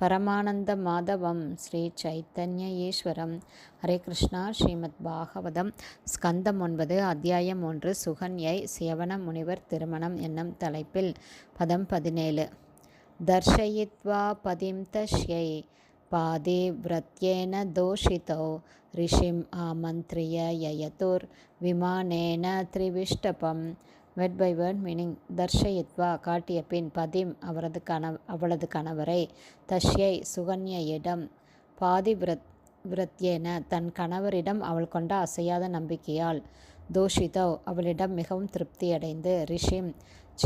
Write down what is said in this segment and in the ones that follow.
பரமானந்த மாதவம் ஸ்ரீ சைத்தன்ய ஈஸ்வரம் ஹரே கிருஷ்ணா. ஸ்ரீமத் பாகவதம். ஸ்கந்தம் ஒன்பது அத்தியாயம் ஒன்று சுகன்யை சியவன முனிவர் திருமணம் என்னும் தலைப்பில் பதம் பதினேழு. தர்ஷயித்வா பதிம் தஷ்யை பாதி விரத்யேன தோஷிதோ ரிஷிம் ஆமந்திரிய யயதுர் விமானேன திரிவிஷ்டபம் வெட் பை வேர்ட் மீனிங் தர்ஷயித்வா காட்டிய பின் பதிம் அவரது கணவ அவளது கணவரை தஷ்யை சுகன்யிடம் பாதி விரத் விரத்யேன தன் கணவரிடம் அவள் கொண்ட அசையாத நம்பிக்கையால் தோஷிதோ அவளிடம் மிகவும் திருப்தியடைந்து ரிஷிம்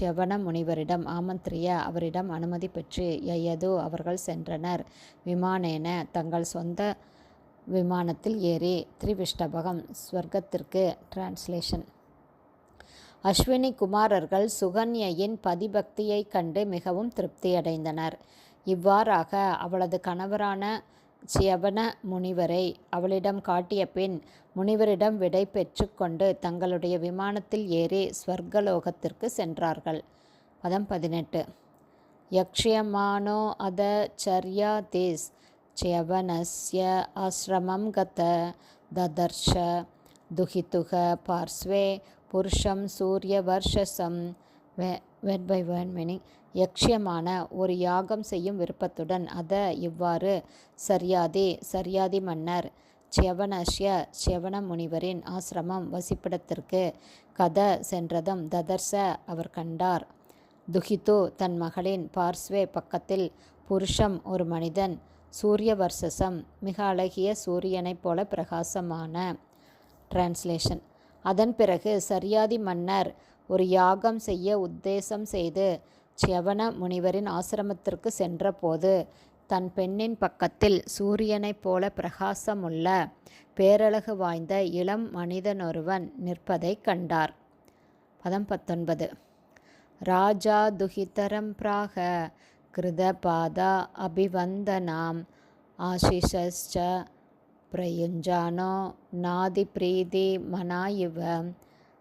செவன முனிவரிடம் ஆமந்திரிய அவரிடம் அனுமதி பெற்று எயதோ அவர்கள் சென்றனர். விமானேன தங்கள் சொந்த விமானத்தில் ஏறி திரிவிஷ்டபகம் ஸ்வர்க்கத்திற்கு டிரான்ஸ்லேஷன் அஸ்வினி குமாரர்கள் சுகன்யின் பதிபக்தியைக் கண்டு மிகவும் திருப்தியடைந்தனர். இவ்வாறாக அவளது கணவரான சியவன முனிவரை அவளிடம் காட்டிய பின் முனிவரிடம் விடை பெற்றுக்கொண்டு தங்களுடைய விமானத்தில் ஏறி ஸ்வர்கலோகத்திற்கு சென்றார்கள். பதம் பதினெட்டு. யக்ஷியமானோ அத சர்யா தேஸ் சியவனஸ்ய ஆசிரமம் கத ததர்ஷ துஹிதுக பார்ஸ்வே புருஷம் சூரிய வர்ஷசம் வெட் பை வேன் மீனிங் யக்ஷியமான ஒரு யாகம் செய்யும் விருப்பத்துடன். அத இவ்வாறு சரியாதி சரியாதி மன்னர் செவனஷ்ய செவன முனிவரின் ஆசிரமம் வசிப்பிடத்திற்கு கத சென்றதும் ததர்ச அவர் கண்டார். துஹிது தன் மகளின் பார்ஸ்வே பக்கத்தில் புருஷம் ஒரு மனிதன் சூரிய வர்ஷசம் மிக அழகிய சூரியனைப் போல பிரகாசமான. டிரான்ஸ்லேஷன் அதன் பிறகு சரியாதி மன்னர் ஒரு யாகம் செய்ய உத்தேசம் செய்து செவன முனிவரின் ஆசிரமத்திற்கு சென்றபோது தன் பெண்ணின் பக்கத்தில் சூரியனைப் போல பிரகாசமுள்ள பேரழகு வாய்ந்த இளம் மனிதனொருவன் நிற்பதை கண்டார். பதம் பத்தொன்பது. ராஜா துஹிதரம் பிராக கிருதபாதா அபிவந்தனாம். ஆசிஷஸ்ச பிரயுஞ்சானோ? நாதி பிரீதி மனாயுவ.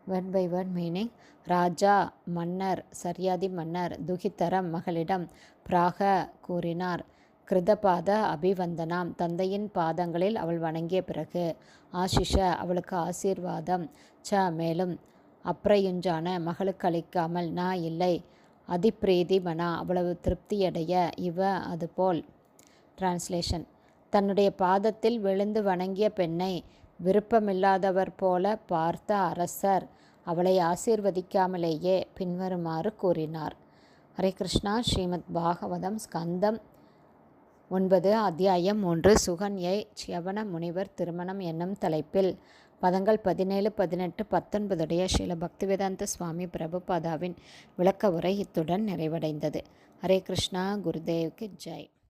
One by one meaning. ராஜா மன்னர் சரியாதி மன்னர் துகித்தரம் மகளிடம் பிராக கூறினார். கிருதபாத அபிவந்தனாம். தந்தையின் பாதங்களில் அவள் வணங்கிய பிறகு ஆஷிஷ அவளுக்கு ஆசீர்வாதம். ச மேலும் அப்ரயுஞ்சான மகளுக்கு அளிக்காமல் நான் இல்லை. அதிப்பிரீதி மனா. அவ்வளவு திருப்தியடைய இவ அதுபோல். டிரான்ஸ்லேஷன் தன்னுடைய பாதத்தில் விழுந்து வணங்கிய பெண்ணை விருப்பமில்லாதவர் போல பார்த்த அரசர் அவளை ஆசீர்வதிக்காமலேயே பின்வருமாறு கூறினார். ஹரே கிருஷ்ணா. ஸ்ரீமத் பாகவதம் ஸ்கந்தம் ஒன்பது அத்தியாயம் மூன்று. சுகன்யை சியவன முனிவர் திருமணம் என்னும் தலைப்பில் பதங்கள் பதினேழு பதினெட்டு பத்தொன்பதுடைய ஸ்ரீல பக்திவேதாந்த சுவாமி பிரபுபாதாவின் விளக்க உரை இத்துடன் நிறைவடைந்தது. ஹரே கிருஷ்ணா. குருதேவ்க்கு ஜெய்.